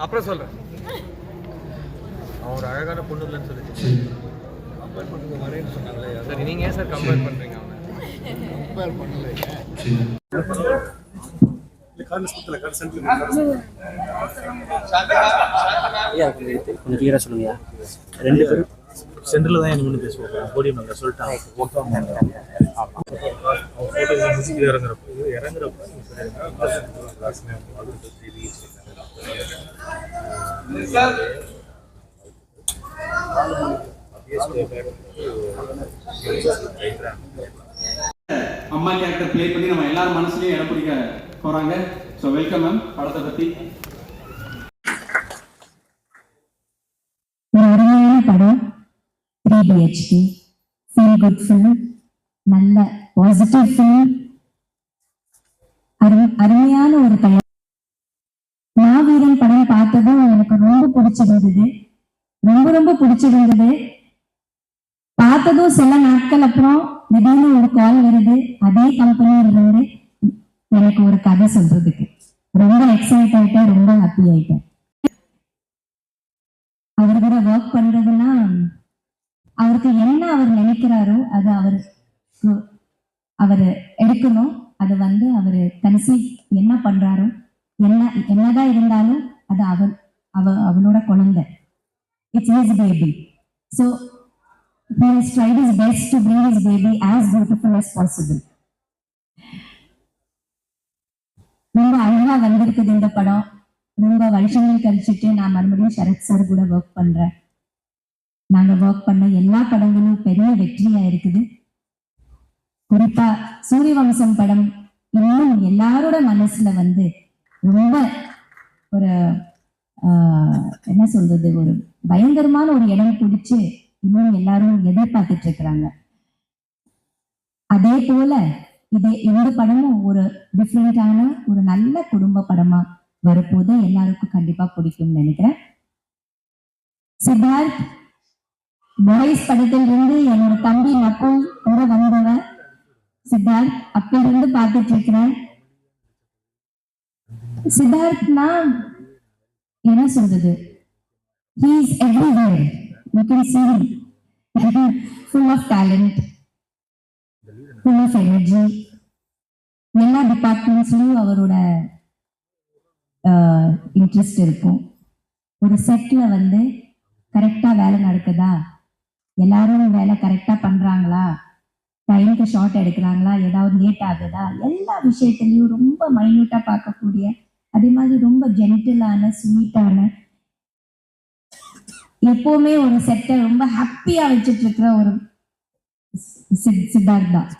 அப்புறம் சொல்கிறேன் அவன் ஒரு அழகான பொண்ணு இல்லைன்னு சொல்லிச்சு கம்பேர் பண்ணுங்க வரேன்னு சொன்னாங்களே சரி நீங்கள் ஏன் சார் கம்பேர் பண்ணுறீங்க அவனை? கொஞ்சம் எடுத்து கொஞ்சம் சொல்லுங்கய்யா. ரெண்டு பேரும் சென்டரில் தான் நின்று பேசுவோம். போடியம் அங்கே சொல்லிட்டாங்க இறங்குறப்ப இது இறங்குறப்ப அம்மா கேரக்டர் ப்ளே பண்ணி நம்ம எல்லாரும் மனசுலயும் இடம் பிடிக்க போறாங்க. ஸோ வெல்கம் மேம் படத்தை பத்தி த்ரீ ஃபீல் குட் ஃபிலிம் நல்ல பாசிட்டிவ் ஃபிலிம் அரு அருமையான ஒரு தயார் மாவீரன் படம் பார்த்ததும் எனக்கு ரொம்ப பிடிச்சிருந்தது. ரொம்ப ரொம்ப பிடிச்சிருந்தது. பார்த்ததும் சில நாட்கள் அப்புறம் திடீர்னு ஒரு கால் வருது. அதே கம்பெனியில் இருந்து எனக்கு ஒரு கதை சொல்றதுக்கு. ரொம்ப எக்ஸைட் ஆயிட்டேன் ரொம்ப ஹாப்பி ஆயிட்டேன். அவர் கூட ஒர்க் பண்றதுன்னா அவருக்கு என்ன அவர் நினைக்கிறாரோ அது அவர் அவர் எடுக்கணும். அது வந்து அவர் கடைசி என்ன பண்றாரோ என்ன என்னதான் இருந்தாலும் அது அவன் அவ அவனோட குழந்தை. It's his baby so he has tried his best to bring his baby as beautiful as possible. ரொம்ப அழகா வந்திருக்குது இந்த படம். ரொம்ப வருஷங்கள் கழிச்சுட்டு நான் மறுபடியும் சரத் சார் கூட ஒர்க் பண்றேன். நாங்க ஒர்க் பண்ண எல்லா படங்களும் பெரிய வெற்றியா இருக்குது. குறிப்பா சூரிய வம்சம் படம் இன்னும் எல்லாரோட மனசுல வந்து ரொம்ப ஒரு ஆஹ், என்ன சொல்றது ஒரு பயங்கரமான ஒரு இடம் பிடிச்சு இன்னும் எல்லாரும் எதிர்பார்த்துட்டு இருக்கிறாங்க. அதே போல இது இந்த படமும் ஒரு டிஃப்ரெண்டான ஒரு நல்ல குடும்ப படமா வரப்போது எல்லாருக்கும் கண்டிப்பா பிடிக்கும்னு நினைக்கிறேன். சித்தார்த் பாய்ஸ் படத்தில் இருந்து என்னோட தம்பி நக்கும் கூட வந்தவன் சித்தார்த் அப்ப இருந்து பார்த்துட்டு இருக்கிறேன் சித்தார்த்னா என்ன சொல்றது? He is everywhere. You can see him. Full of talent. Full of energy. எல்லா டிபார்ட்மெண்ட்ஸ்லயும் அவரோட இன்ட்ரெஸ்ட் இருக்கும். ஒரு செட்ல வந்து கரெக்டா வேலை நடக்குதா? எல்லாரும் வேலை கரெக்டாக பண்ணுறாங்களா டைமுக்கு ஷார்ட் எடுக்கிறாங்களா? ஏதாவது லேட் ஆகுதா? எல்லா விஷயத்துலையும் ரொம்ப மைன்யூட்டாக பார்க்கக்கூடிய அதே மாதிரி ரொம்ப ஜென்டிலான ஸ்வீட்டான எப்பவுமே ஒரு செட்டை ரொம்ப ஹாப்பியா வச்சுட்டு இருக்கிற ஒரு சித்தார்த் தான்.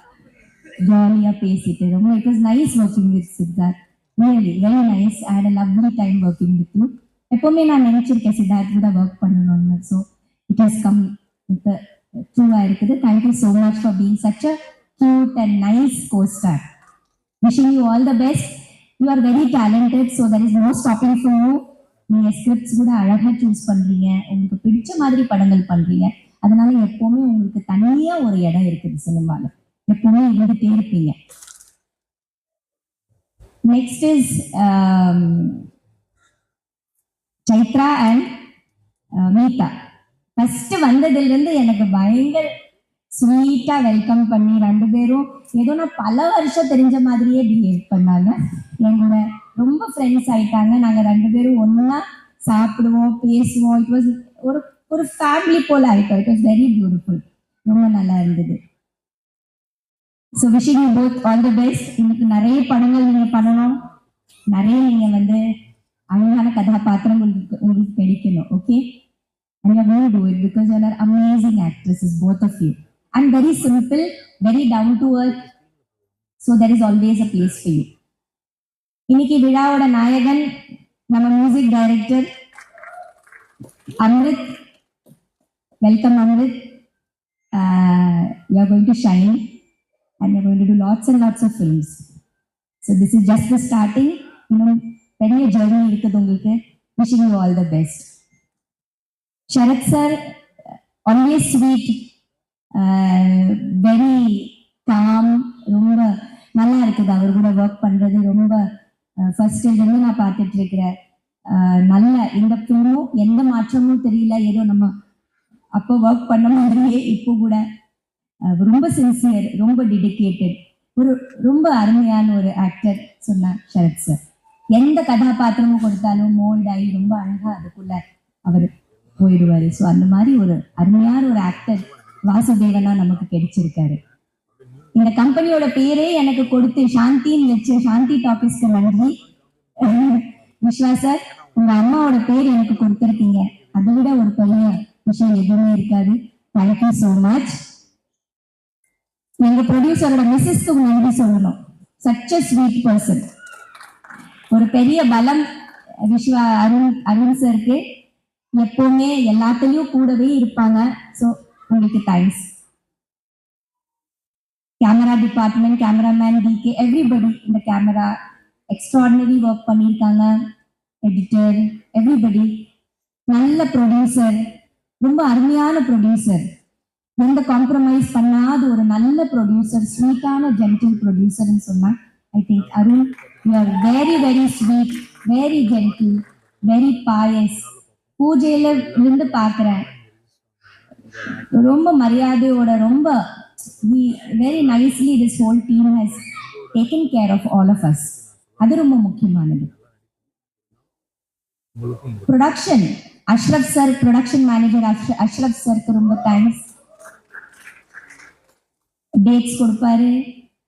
ஜாலியா பேசிட்டு ரொம்ப it was nice working with Siddharth. Really very nice I had lovely time working with you எப்பவுமே நான் நினைச்சிருக்கேன் சித்தார்த் கூட ஒர்க் பண்ணணும்னு. ஸோ இட் ஹஸ் கம் ட்ரூவா இருக்குது. Thank you so much for being such a cute and nice costar wishing you all the best you are very talented so there is no stopping for you நீங்கள் scripts கூட அழகா choose பண்றீங்க. உங்களுக்கு பிடிச்ச மாதிரி படங்கள் பண்றீங்க. அதனால எப்போவுமே உங்களுக்கு தனியாக ஒரு இடம் இருக்குது சினிமாவில் எப்போவுமே இருந்துகிட்டே இருப்பீங்க. Next is Chaitra and Meetha first வந்ததுல இருந்து எனக்கு பயங்கர ஸ்வீட்டா வெல்கம் பண்ணி ரெண்டு பேரும். ஏதோ நான் பல வருஷம் தெரிஞ்ச மாதிரியே பிஹேவ் பண்ணாங்க. எங்களோட ரொம்ப ஃப்ரெண்ட்ஸ் ஆயிட்டாங்க. நாங்க ரெண்டு பேரும் ஒண்ணா சாப்பிடுவோம் பேசுவோம். இட் வாஸ் ஒரு ஒரு ஃபேமிலி போல ஆயிட்டோம். இட் வாஸ் வெரி பியூட்டிஃபுல் ரொம்ப நல்லா இருந்தது. So wishing you both all the best இன்னைக்கு நிறைய படங்கள் நீங்க பண்ணணும். நிறைய நீங்க வந்து அழகான கதாபாத்திரம் உங்களுக்கு உங்களுக்கு கிடைக்கணும். Okay and you're going to do it because you are amazing actresses, both of you. And very simple, very down to earth. So there is always a place for you. இன்னைக்கு விழாவோட நாயகன் நம்ம music director Amrit welcome Amrit you are going to shine and you going to do lots and lots of films so this is just the starting இன்னும் பெரிய journey இருக்குது உங்களுக்கு wishing you all the best Sharat sir, always sweet, uh, very calm, ரொம்ப நல்லா இருக்குது. அவர் கூட work பண்றது ரொம்ப uh, ஃபர்ஸ்ட் இருந்து நான் பார்த்துட்டு இருக்கிறேன் uh, நல்ல இந்த ஃபிலிமும் எந்த மாற்றமும் தெரியல. ஏதோ நம்ம அப்போ ஒர்க் பண்ண மாதிரியே இப்போ கூட uh, ரொம்ப சின்சியர் ரொம்ப டெடிக்கேட்டட் ஒரு ரொம்ப அருமையான ஒரு ஆக்டர் சொன்னார் சரத் சார். எந்த கதாபாத்திரமும் கொடுத்தாலும் மோல்ட் ஆகி ரொம்ப அழகா அதுக்குள்ள அவர் போயிடுவாரு. ஸோ அந்த மாதிரி ஒரு அருமையான ஒரு ஆக்டர் வாசுதேவனா நமக்கு கிடைச்சிருக்காரு. இந்த கம்பெனியோட பேரே எனக்கு கொடுத்து சாந்தின்னு வச்ச சாந்தி டாபிஸ்க்கு நன்றி. விஸ்வா சார் உங்க அம்மாவோட பேர் எனக்கு கொடுத்துருக்கீங்க. அதை விட ஒரு பெரிய விஷயம் எதுவுமே இருக்காது. தேங்க்யூ ஸோ மச் எங்க ப்ரொடியூசரோட மிஸ்ஸஸ்க்கு நன்றி சொல்லணும். சச் அ ஸ்வீட் பர்சன் ஒரு பெரிய பலம் விஸ்வா அருண் அருண் சருக்கு எப்பவுமே எல்லாத்தையும் கூடவே இருப்பாங்க. ஸோ உங்களுக்கு thanks camera department cameraman DK everybody இந்த கேமரா எக்ஸ்ட்ராடினரி ஒர்க் பண்ணியிருக்காங்க. எடிட்டர் எவ்ரிபடி நல்ல ப்ரொடியூசர் ரொம்ப அருமையான ப்ரொடியூசர் எந்த காம்ப்ரமைஸ் பண்ணாத ஒரு நல்ல ப்ரொடியூசர் ஸ்வீட்டான ஜென்டில் ப்ரொடியூசர்னு சொன்னா I think Arun you are very very sweet very gentle very pious பூஜையில இருந்து பாக்குறேன் ரொம்ப மரியாதையோட ரொம்ப very nicely this whole team has taken care of all of us அது ரொம்ப முக்கியமானது. Production Ashraf sir production manager Ashraf சார்க்கு ரொம்ப தேங்க்ஸ் டேட்ஸ் கொடுப்பாரு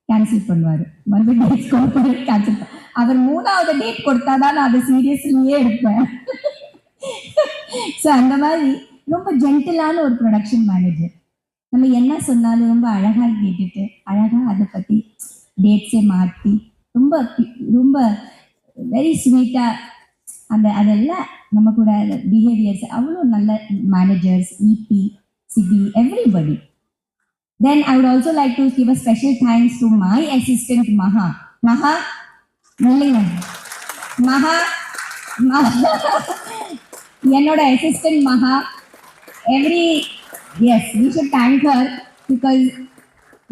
கேன்சல் பண்ணுவாரு. மறுபடியும் டேட்ஸ் கொடுப்பாரு கேன்சல் அவர் மூணாவது டேட் கொடுத்தாதான் நான் அதை சீரியஸ்லயே எடுப்பேன். ஸோ அந்த மாதிரி ரொம்ப ஜென்டிலான ஒரு ப்ரொடக்ஷன் மேனேஜர் நம்ம என்ன சொன்னாலும் ரொம்ப அழகாக கேட்டுட்டு அழகா அதை பத்தி டேட்ஸே மாற்றி ரொம்ப ரொம்ப வெரி ஸ்வீட்டாக அந்த அதெல்லாம் நம்ம கூட பிஹேவியர்ஸ் அவ்வளோ நல்ல managers EP CP everybody then I would also like to give a special thanks to my assistant Maha Maha இல்லைங்க மகா மகா என்னோட assistant Maha every as we should thank her because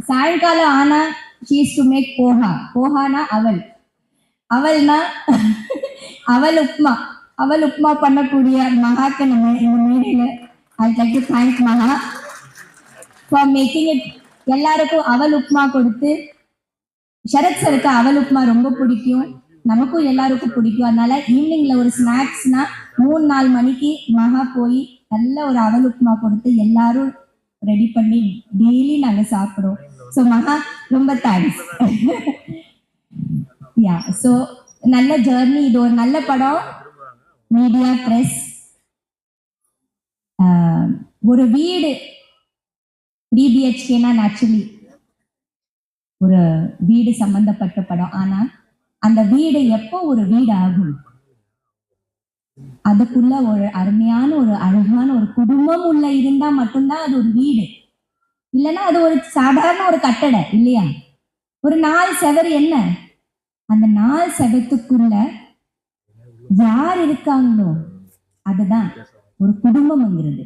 சாயங்காலம் ஆனா ஷீஸ் டு மேக் போஹா போஹானா அவல் அவள்னா அவள் உப்மா. அவள் உப்மா பண்ணக்கூடிய மகாக்கு நம்ம இந்த மேடையில் I like to thank Maha for making it எல்லாருக்கும் அவல் உப்மா கொடுத்து ஷரத் சருக்கு அவள் உப்மா ரொம்ப பிடிக்கும். நமக்கும் எல்லாருக்கும் பிடிக்கும். அதனால ஈவினிங்ல ஒரு ஸ்நாக்ஸ்னா மூணு நாலு மணிக்கு மகா போய் நல்ல ஒரு அவல் உப்புமா கொடுத்து எல்லாரும் ரெடி பண்ணி டெய்லி நாங்க சாப்பிடுவோம். ஸோ மகா ரொம்ப தேங்க்ஸ் யா ஸோ நல்ல ஜேர்னி இது ஒரு நல்ல படம். மீடியா ப்ரெஸ் uh, ஒரு வீடு த்ரீ பிஹெச்கேனா ஆக்சுவலி ஒரு வீடு சம்பந்தப்பட்ட படம். ஆனா அந்த வீடு எப்போ ஒரு வீடு ஆகும் அதுக்குள்ள ஒரு அருமையான ஒரு அழகான ஒரு குடும்பம் உள்ள இருந்தா மட்டும்தான் அது ஒரு வீடு. இல்லைன்னா அது ஒரு சாதாரண ஒரு கட்டடை இல்லையா? ஒரு நாலு செவர் என்ன? அந்த நாலு செவத்துக்குள்ள யார் இருக்காங்களோ அதுதான் ஒரு குடும்பம்ங்கிறது.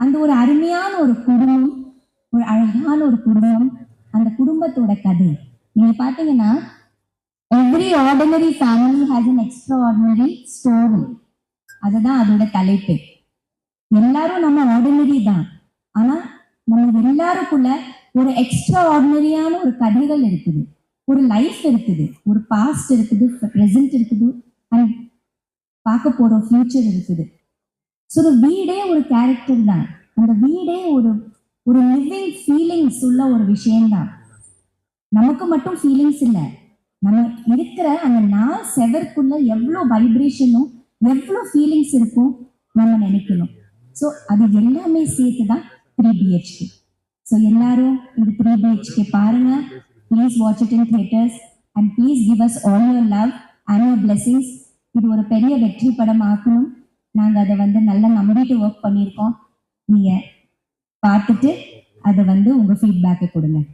அந்த ஒரு அருமையான ஒரு குடும்பம் ஒரு அழகான ஒரு குடும்பம் அந்த குடும்பத்தோட கதை. நீங்க பாத்தீங்கன்னா every ordinary family has an extraordinary story அதுதான் அதோட தலைப்பு. எல்லாரும் நம்ம ஆர்டினரி தான். ஆனா நம்ம எல்லாருக்குள்ள ஒரு எக்ஸ்ட்ரா ஆர்டினரியான ஒரு கதைகள் இருக்குது. ஒரு லைஃப் இருக்குது. ஒரு பாஸ்ட் இருக்குது ப்ரெசன்ட் இருக்குது அண்ட் பார்க்க போற ஃபியூச்சர் இருக்குது. ஸோ ஒரு வீடே ஒரு கேரக்டர் தான். அந்த வீடே ஒரு ஒரு லிவிங் ஃபீலிங்ஸ் உள்ள ஒரு விஷயம்தான் நமக்கு மட்டும் ஃபீலிங்ஸ் இல்லை. நம்ம இருக்கிற அந்த நாள் செவருக்குள்ள எவ்வளோ வைப்ரேஷனும் எவ்வளோ ஃபீலிங்ஸ் இருக்கும் நம்ம நினைக்கணும். ஸோ அது எல்லாமே சேர்த்து தான் த்ரீ பிஹெச்கே ஸோ எல்லாரும் இந்த த்ரீ பிஹெச்கே பாருங்க. Please watch it in theatres and please give us all your love and your blessings இது ஒரு பெரிய வெற்றி படம் ஆக்கணும். நாங்கள் அதை வந்து நல்லா நம்பிட்டு ஒர்க் பண்ணியிருக்கோம். நீங்கள் பார்த்துட்டு அதை வந்து உங்கள் ஃபீட்பேக்கை கொடுங்க.